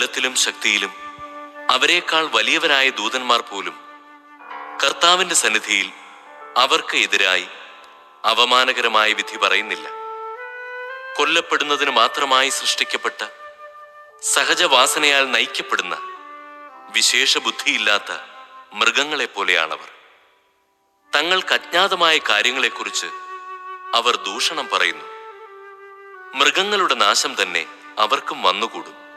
ബലത്തിലും ശക്തിയിലും അവരെക്കാൾ വലിയവരായ ദൂതന്മാർ പോലും കർത്താവിന്റെ സന്നിധിയിൽ അവർക്ക് എതിരായി അവമാനകരമായ വിധി പറയുന്നില്ല. കൊല്ലപ്പെടുന്നതിന് മാത്രമായി സൃഷ്ടിക്കപ്പെട്ട സഹജവാസനയാൽ നയിക്കപ്പെടുന്ന വിശേഷ ബുദ്ധിയില്ലാത്ത മൃഗങ്ങളെപ്പോലെയാണവർ തങ്ങൾക്ക് അജ്ഞാതമായ കാര്യങ്ങളെക്കുറിച്ച് അവർ ദൂഷണം പറയുന്നു. മൃഗങ്ങളുടെ നാശം തന്നെ അവർക്കും വന്നുകൂടും.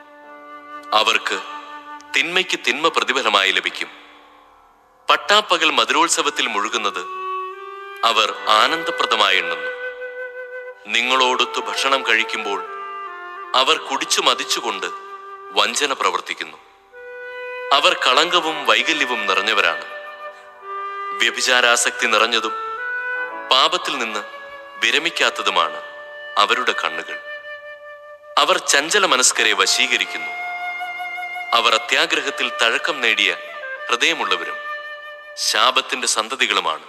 അവർക്ക് തിന്മയ്ക്ക് തിന്മ പ്രതിഫലമായി ലഭിക്കും. പട്ടാപ്പകൽ മധുരോത്സവത്തിൽ മുഴുകുന്നത് അവർ ആനന്ദപ്രദമായി എണ്ണുന്നു. നിങ്ങളോടൊത്തു ഭക്ഷണം കഴിക്കുമ്പോൾ അവർ കുടിച്ചു മതിച്ചുകൊണ്ട് വഞ്ചന പ്രവർത്തിക്കുന്നു. അവർ കളങ്കവും വൈകല്യവും നിറഞ്ഞവരാണ്. വ്യഭിചാരാസക്തി നിറഞ്ഞതും പാപത്തിൽ നിന്ന് വിരമിക്കാത്തതുമാണ് അവരുടെ കണ്ണുകൾ. അവർ ചഞ്ചല മനസ്കരെ വശീകരിക്കുന്നു. അവർ അത്യാഗ്രഹത്തിൽ തഴക്കം നേടിയ ഹൃദയമുള്ളവരും ശാപത്തിന്റെ സന്തതികളുമാണ്.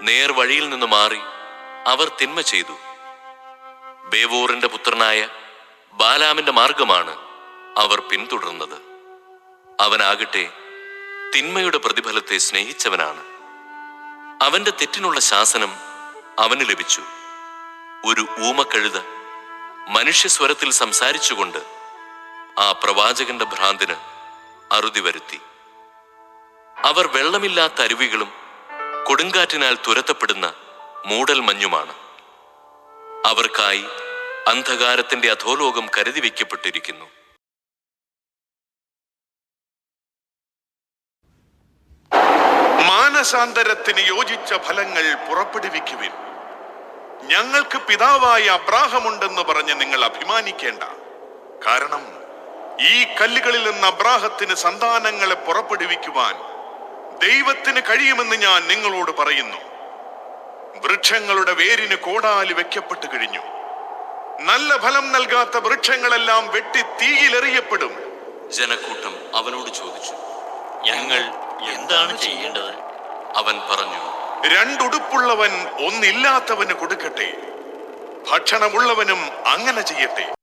നേർവഴിയിൽ നിന്ന് മാറി അവർ തിന്മ ചെയ്തു. ബേവൂറിന്റെ പുത്രനായ ബാലാമിന്റെ മാർഗമാണ് അവർ പിന്തുടർന്നത്. അവനാകട്ടെ തിന്മയുടെ പ്രതിഫലത്തെ സ്നേഹിച്ചവനാണ്. അവന്റെ തെറ്റിനുള്ള ശാസനം അവന് ലഭിച്ചു. ഒരു ഊമക്കഴുത മനുഷ്യസ്വരത്തിൽ സംസാരിച്ചുകൊണ്ട് ആ പ്രവാചകന്റെ ഭ്രാന്തിന് അറുതി വരുത്തി. അവർ വെള്ളമില്ലാത്ത അരുവികളും കൊടുങ്കാറ്റിനാൽ തുരത്തപ്പെടുന്ന മൂടൽ മഞ്ഞുമാണ്. അവർക്കായി അന്ധകാരത്തിന്റെ അധോലോകം കരുതി വയ്ക്കപ്പെട്ടിരിക്കുന്നു മാനസാന്തരത്തിന് യോജിച്ച ഫലങ്ങൾ പുറപ്പെടുവിക്കുവിൻ. ഞങ്ങൾക്ക് പിതാവായ അബ്രാഹമുണ്ടെന്ന് പറഞ്ഞ് നിങ്ങൾ അഭിമാനിക്കേണ്ട. കാരണം ഈ കല്ലുകളിൽ നിന്ന് അബ്രാഹത്തിന് സന്താനങ്ങളെ പുറപ്പെടുവിക്കുവാൻ ദൈവത്തിന് കഴിയുമെന്ന് ഞാൻ നിങ്ങളോട് പറയുന്നു. വൃക്ഷങ്ങളുടെ വേരിന് കോടാലി വെക്കപ്പെട്ടു കഴിഞ്ഞു. നല്ല ഫലം നൽകാത്ത വൃക്ഷങ്ങളെല്ലാം വെട്ടി തീയിലെറിയപ്പെടും. ജനക്കൂട്ടം അവനോട് ചോദിച്ചു ഞങ്ങൾ എന്താണ് ചെയ്യേണ്ടത്? അവൻ പറഞ്ഞു രണ്ടുടുപ്പുള്ളവൻ ഒന്നില്ലാത്തവന് കൊടുക്കട്ടെ. ഭക്ഷണമുള്ളവനും അങ്ങനെ ചെയ്യട്ടെ.